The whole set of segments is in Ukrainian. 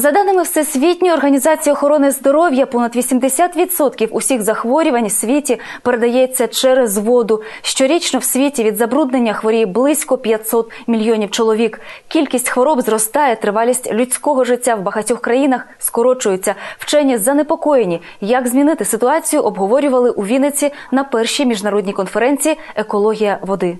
За даними Всесвітньої організації охорони здоров'я, понад 80% усіх захворювань в світі передається через воду. Щорічно в світі від забруднення хворіє близько 500 мільйонів чоловік. Кількість хвороб зростає, тривалість людського життя в багатьох країнах скорочується. Вчені занепокоєні, як змінити ситуацію, обговорювали у Вінниці на першій міжнародній конференції Екологія води.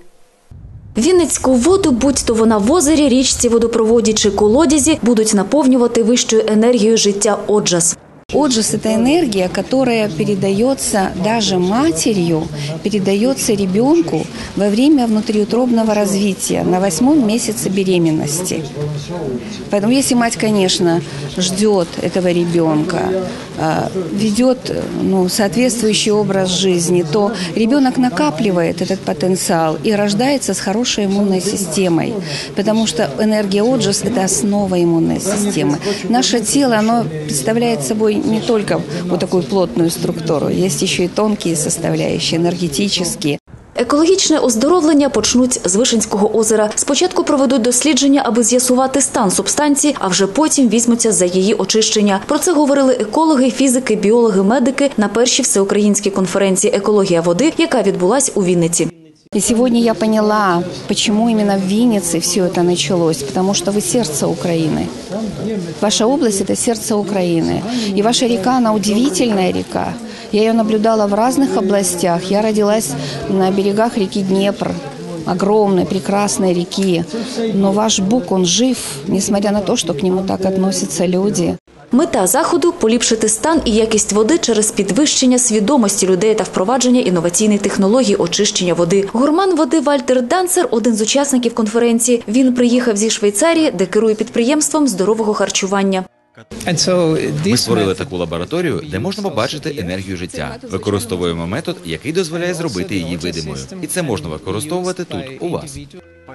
Вінницьку воду, будь то вона в озері, річці, водопроводі чи колодязі, будуть наповнювати вищою енергією життя Оджас. Отжас – это энергия, которая передается даже матерью, передается ребенку во время внутриутробного развития, на восьмом месяце беременности. Поэтому если мать, конечно, ждет этого ребенка, а, ведет ну, соответствующий образ жизни, то ребенок накапливает этот потенциал и рождается с хорошей иммунной системой, потому что энергия отжас – это основа иммунной системы. Наше тело, оно представляет собой не только вот такую плотную структуру, есть еще и тонкие составляющие, энергетические. Екологічне оздоровлення почнуть з Вишенського озера. Спочатку проведуть дослідження, аби з'ясувати стан субстанції, а вже потім візьмуться за її очищення. Про це говорили екологи, фізики, біологи, медики на першій всеукраїнській конференції Екологія води, яка відбулась у Вінниці. И сегодня я поняла, почему именно в Виннице все это началось, потому что вы сердце Украины. Ваша область – это сердце Украины. И ваша река, она удивительная река. Я ее наблюдала в разных областях. Я родилась на берегах реки Днепр, огромной, прекрасной реки. Но ваш Бук, он жив, несмотря на то, что к нему так относятся люди. Мета заходу поліпшити стан і якість води через підвищення свідомості людей та впровадження інноваційних технологій очищення води. Гурман води Вальтер Данцер один з учасників конференції. Він приїхав зі Швейцарії, де керує підприємством здорового харчування. Ми створили таку лабораторію, де можна побачити енергію життя. Використовуємо метод, який дозволяє зробити її видимою, і це можна використовувати тут у вас.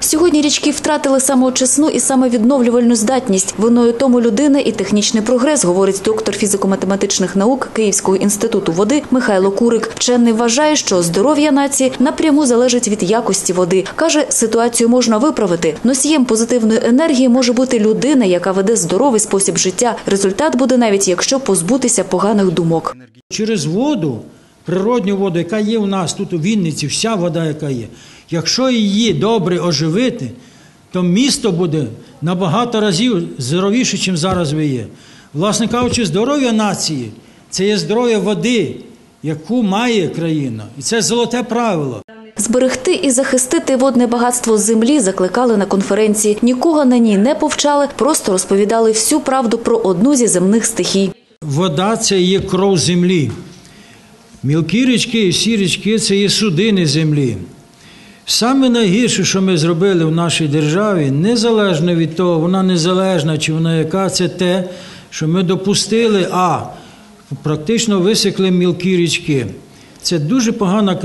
Сьогодні річки втратили самоочисну і самовідновлювальну здатність. Виною тому людина і технічний прогрес, говорить доктор фізико-математичних наук Київського інституту води Михайло Курик. Вчений вважає, що здоров'я нації напряму залежить від якості води. Каже, ситуацію можна виправити. Носієм позитивної енергії може бути людина, яка веде здоровий спосіб життя. Результат буде навіть якщо позбутися поганих думок. Через воду, природню воду, яка є у нас тут у Вінниці, вся вода, яка є, якщо її добре оживити, то місто буде набагато разів здоровіше, ніж зараз ви є. Власне кажучи, здоров'я нації це є здоров'я води, яку має країна. І це золоте правило. Зберегти і захистити водне багатство землі закликали на конференції. Нікого на ній не повчали, просто розповідали всю правду про одну зі земних стихій. Вода це є кров землі. Мілкі річки і всі річки це є судини землі. Саме найгірше, що ми зробили в нашій державі, незалежно від того, вона незалежна чи вона яка, це те, що ми допустили, а практично висекли мілкі річки. Це дуже поганий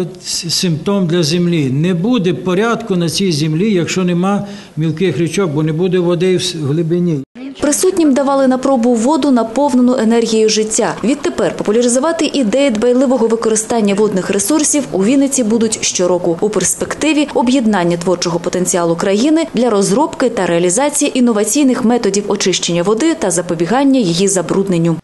симптом для землі. Не буде порядку на цій землі, якщо нема мілких річок, бо не буде води в глибині. Присутнім давали на пробу воду, наповнену енергією життя. Відтепер популяризувати ідеї дбайливого використання водних ресурсів у Вінниці будуть щороку. У перспективі об'єднання творчого потенціалу країни для розробки та реалізації інноваційних методів очищення води та запобігання її забрудненню.